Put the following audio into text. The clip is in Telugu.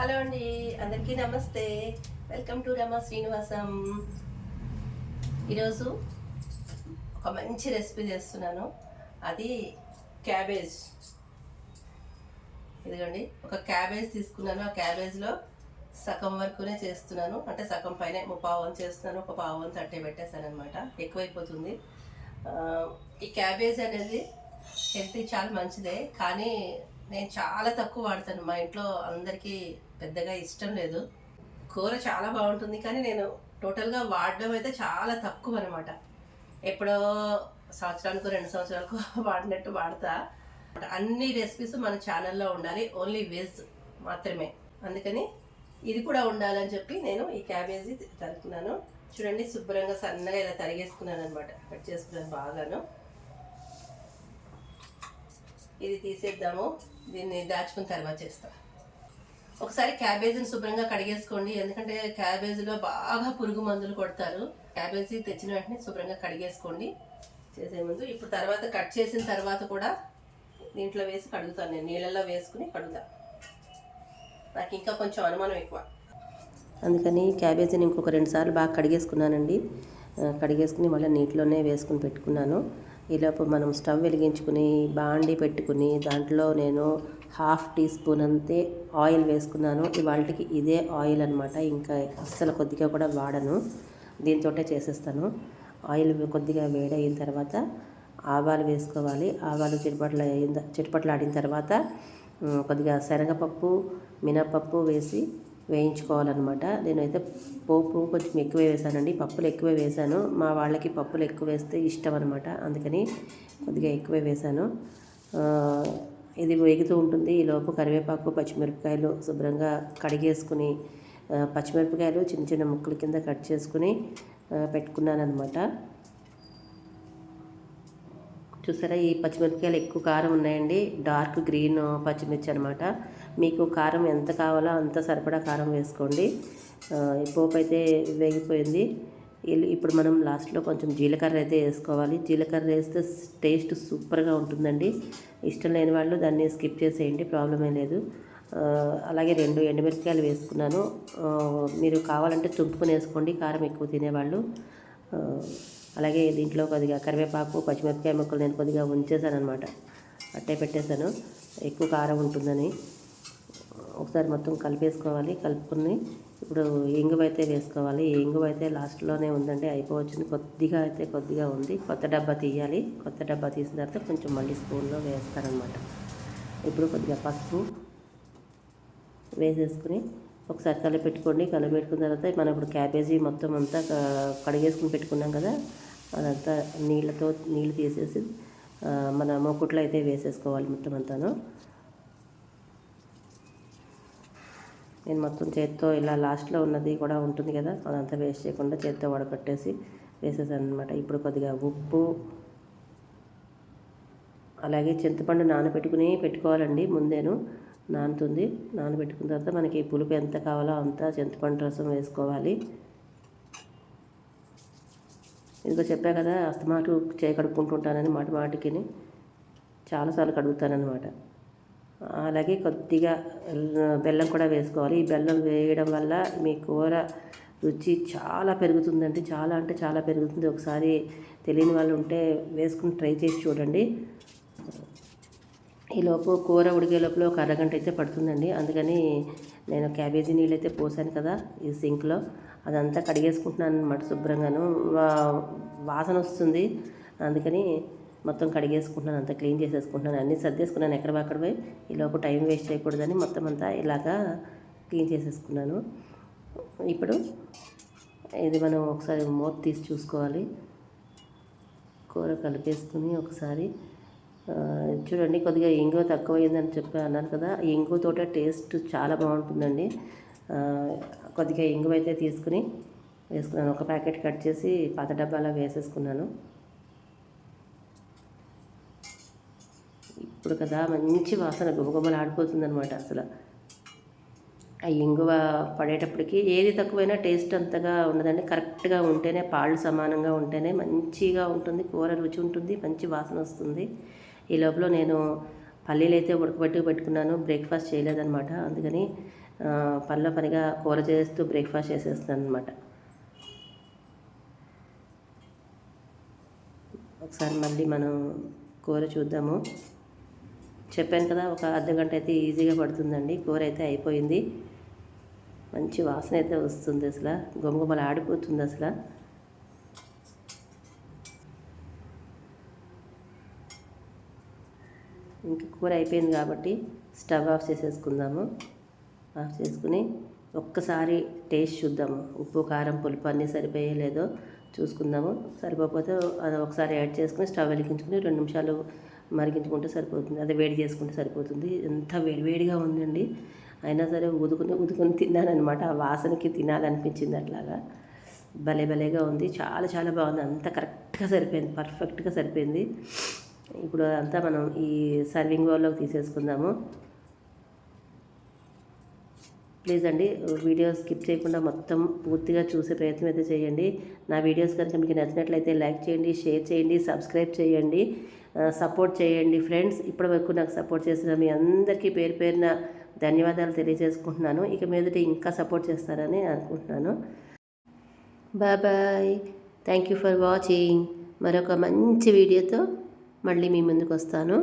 హలో అండి అందరికీ నమస్తే. Welcome to Rama Srinivasam. ఈరోజు ఒక మంచి రెసిపీ చేస్తున్నాను. అది క్యాబేజ్. ఇదిగోండి ఒక క్యాబేజ్ తీసుకున్నాను. ఆ క్యాబేజ్లో సగం వరకునే చేస్తున్నాను. అంటే సగం పైన పావు వంతు చేస్తున్నాను. ఒక పావు వంతు అట్టే పెట్టేశాను అనమాట ఎక్కువైపోతుంది ఈ క్యాబేజ్ అనేది హెల్త్ చాలా మంచిదే. కానీ నేను చాలా తక్కువ వాడతాను. మా ఇంట్లో అందరికీ పెద్దగా ఇష్టం లేదు. కూర చాలా బాగుంటుంది కానీ నేను టోటల్గా వాడడం అయితే చాలా తక్కువ అనమాట ఎప్పుడో సంవత్సరానికి రెండు సంవత్సరాలకు వాడినట్టు వాడతా. అన్ని రెసిపీస్ మన ఛానల్లో ఉండాలి. ఓన్లీ వెజ్ మాత్రమే. అందుకని ఇది కూడా ఉండాలని చెప్పి నేను ఈ క్యాబేజీ తరుకున్నాను. చూడండి శుభ్రంగా సన్నగా ఇలా తరిగేసుకున్నాను అనమాట కట్ చేసుకున్నాను బాగాను. ఇది తీసేద్దాము. దీన్ని దాచుకున్న తర్వాత చేస్తాం. ఒకసారి క్యాబేజీని శుభ్రంగా కడిగేసుకోండి. ఎందుకంటే క్యాబేజీలో బాగా పురుగు మందులు కొడతారు. క్యాబేజీ తెచ్చిన వెంటనే శుభ్రంగా కడిగేసుకోండి. చేసే ముందు ఇప్పుడు తర్వాత కట్ చేసిన తర్వాత కూడా దీంట్లో వేసి కడుగుతాను నేను. నీళ్ళల్లో వేసుకుని కడుగుతా. నాకు ఇంకా కొంచెం అనుమానం ఎక్కువ. అందుకని క్యాబేజీని ఇంకొక రెండు సార్లు బాగా కడిగేసుకున్నానండి. కడిగేసుకుని మళ్ళీ నీటిలోనే వేసుకుని పెట్టుకున్నాను. ఈలోపు మనం స్టవ్ వెలిగించుకుని బాండి పెట్టుకుని దాంట్లో నేను హాఫ్ టీ స్పూన్ అంతే ఆయిల్ వేసుకున్నాను. ఇవాళకి ఇదే ఆయిల్ అనమాట ఇంకా అస్సలు కొద్దిగా కూడా వాడను. దీంతో చేసేస్తాను. ఆయిల్ కొద్దిగా వేడయిన తర్వాత ఆవాలు వేసుకోవాలి. ఆవాలు చిటపట్ల అయిన ఆడిన తర్వాత కొద్దిగా శనగపప్పు మినపప్పు వేసి వేయించుకోవాలన్నమాట. నేనైతే పోపు కొంచెం ఎక్కువ వేసానండి. పప్పులు ఎక్కువ వేసాను. మా వాళ్ళకి పప్పులు ఎక్కువ వేస్తే ఇష్టం అనమాట అందుకని కొద్దిగా ఎక్కువ వేసాను. ఇది వేగుతూ ఉంటుంది. ఈలోపు కరివేపాకు పచ్చిమిరపకాయలు శుభ్రంగా కడిగేసుకుని పచ్చిమిరపకాయలు చిన్న చిన్న ముక్కల కింద కట్ చేసుకుని పెట్టుకున్నాను అనమాట చూసారా ఈ పచ్చిమిరపకాయలు ఎక్కువ కారం ఉన్నాయండి. డార్క్ గ్రీన్ పచ్చిమిర్చి అనమాట మీకు కారం ఎంత కావాలో అంత సరిపడా కారం వేసుకోండి. పోపు అయితే వేగిపోయింది. ఇప్పుడు మనం లాస్ట్లో కొంచెం జీలకర్ర అయితే వేసుకోవాలి. జీలకర్ర వేస్తే టేస్ట్ సూపర్గా ఉంటుందండి. ఇష్టం లేని వాళ్ళు దాన్ని స్కిప్ చేసేయండి ప్రాబ్లం ఏం లేదు అలాగే రెండు ఎండుమిరపకాయలు వేసుకున్నాను. మీరు కావాలంటే తుంపుకొని వేసుకోండి కారం ఎక్కువ తినేవాళ్ళు. అలాగే దీంట్లో కొద్దిగా కరివేపాకు పచ్చిమిరపకాయ ముక్కలు నేను కొద్దిగా ఉంచేసాను అనమాట అట్టే పెట్టేశాను. ఎక్కువ కారం ఉంటుందని. ఒకసారి మొత్తం కలిపేసుకోవాలి. కలుపుకొని ఇప్పుడు ఇంగువ అయితే వేసుకోవాలి. ఈ ఇంగువ అయితే లాస్ట్లోనే ఉందండి అయిపోవచ్చింది కొద్దిగా అయితే కొద్దిగా ఉంది. కొత్త డబ్బా తీయాలి. కొత్త డబ్బా తీసిన తర్వాత కొంచెం మళ్ళీ స్పూన్లో వేస్తారనమాట ఇప్పుడు కొద్దిగా పసుపు వేసేసుకుని ఒకసారి కలిపెట్టుకోండి కలిపెట్టుకున్న తర్వాత మనం ఇప్పుడు క్యాబేజీ మొత్తం అంతా క- కడిగేసుకుని పెట్టుకున్నాం కదా అదంతా నీళ్ళతో నీళ్ళు తీసేసి మన మొక్కుట్లో అయితే వేసేసుకోవాలి మొత్తం అంతాను. నేను మొత్తం చేత్తో ఇలా లాస్ట్లో ఉన్నది కూడా ఉంటుంది కదా అదంతా వేస్ట్ చేయకుండా చేత్తో వడకట్టేసి వేసేసాను అనమాట ఇప్పుడు కొద్దిగా ఉప్పు అలాగే చింతపండు నానబెట్టుకుని పెట్టుకోవాలండి ముందేను. నానుతుంది. నానబెట్టుకున్న తర్వాత మనకి పులుపు ఎంత కావాలో అంత చింతపండు రసం వేసుకోవాలి. ఇదిగో చెప్పా కదా అస్తమాటు చేయి కడుక్కుంటుంటానని మాట మాటికిని. చాలాసార్లు కడుగుతానన్నమాట. అలాగే కొద్దిగా బెల్లం కూడా వేసుకోవాలి. ఈ బెల్లం వేయడం వల్ల మీ కూర రుచి చాలా పెరుగుతుందండి. చాలా అంటే చాలా పెరుగుతుంది. ఒకసారి తెలియని వాళ్ళు ఉంటే వేసుకుని ట్రై చేసి చూడండి. ఈ లోపు కూర ఉడికే లోపల ఒక అరగంట అయితే పడుతుందండి. అందుకని నేను క్యాబేజీ నీళ్ళు అయితే పోసాను కదా ఈ సింక్లో. అదంతా కడిగేసుకుంటున్నాను అనమాట శుభ్రంగాను. వా- వాసన వస్తుంది. అందుకని మొత్తం కడిగేసుకుంటున్నాను అంతా క్లీన్ చేసేసుకుంటున్నాను. అన్నీ సర్దేసుకున్నాను ఎక్కడ అక్కడ పోయి. ఈ లోపు టైం వేస్ట్ చేయకూడదని మొత్తం అంతా ఇలాగా క్లీన్ చేసేసుకున్నాను. ఇప్పుడు ఇది మనం ఒకసారి మూత తీసి చూసుకోవాలి. కూర కలిపేసుకుని ఒకసారి చూడండి కొద్దిగా ఎంగో తక్కువైందని చెప్పి అన్నాను కదా ఈ ఇంగువతోటే టేస్ట్ చాలా బాగుంటుందండి. కొద్దిగా ఇంగువ అయితే తీసుకుని వేసుకున్నాను. ఒక ప్యాకెట్ కట్ చేసి పాత డబ్బాలో వేసేసుకున్నాను. ఇప్పుడు కదా మంచి వాసన గుమగుమలు ఆడిపోతుందనమాట అసలు. ఆ ఇంగువ పడేటప్పటికి ఏది తక్కువైనా టేస్ట్ అంతగా ఉండదండి. కరెక్ట్గా ఉంటేనే పాళ్ళు సమానంగా ఉంటేనే మంచిగా ఉంటుంది కూర రుచి ఉంటుంది మంచి వాసన వస్తుంది. ఈ లోపల నేను పల్లీలు అయితే ఉడకబెట్టి పెట్టుకున్నాను. బ్రేక్ఫాస్ట్ చేయలేదన్నమాట. అందుకని ఆ, పనిలో పనిగా కూర చేస్తూ బ్రేక్ఫాస్ట్ చేసేస్తున్నాను అనమాట ఒకసారి మళ్ళీ మనం కూర చూద్దాము. చెప్పాను కదా ఒక అర్ధ గంట అయితే ఈజీగా పడుతుందండి. కూర అయితే అయిపోయింది. మంచి వాసన అయితే వస్తుంది అసలు. గుమగుమలు ఆడిపోతుంది అసలు. ఇంక కూర అయిపోయింది కాబట్టి స్టవ్ ఆఫ్ చేసేసుకుందాము. ఆఫ్ చేసుకుని ఒక్కసారి టేస్ట్ చూద్దాము. ఉప్పు కారం పులుపు అన్నీ సరిపోయే లేదో చూసుకుందాము. సరిపోకపోతే అది ఒకసారి యాడ్ చేసుకుని స్టవ్ వెలిగించుకుని రెండు నిమిషాలు మరిగించుకుంటే సరిపోతుంది. అదే వేడి చేసుకుంటే సరిపోతుంది. ఎంత వేడి వేడిగా ఉందండి. అయినా సరే ఉదుకుని ఉదుకుని తిన్నానమాట ఆ వాసనకి తినాలనిపించింది అట్లాగా. భలే భలేగా ఉంది. చాలా చాలా బాగుంది. అంత కరెక్ట్గా సరిపోయింది. పర్ఫెక్ట్గా సరిపోయింది. ఇప్పుడు అంతా మనం ఈ సర్వింగ్ బౌల్లోకి తీసేసుకుందాము. ప్లీజ్ అండి వీడియో స్కిప్ చేయకుండా మొత్తం పూర్తిగా చూసే ప్రయత్నం అయితే చేయండి. నా వీడియోస్ కనుక మీకు నచ్చినట్లయితే లైక్ చేయండి షేర్ చేయండి సబ్స్క్రైబ్ చేయండి సపోర్ట్ చేయండి ఫ్రెండ్స్ ఇప్పటి వరకు నాకు సపోర్ట్ చేసిన మీ అందరికీ పేరు పేరున ధన్యవాదాలు తెలియజేసుకుంటున్నాను. ఇక మీదట ఇంకా సపోర్ట్ చేస్తారని అనుకుంటున్నాను. Bye thank you for watching మరొక మంచి వీడియోతో మళ్ళీ మీ ముందుకు వస్తాను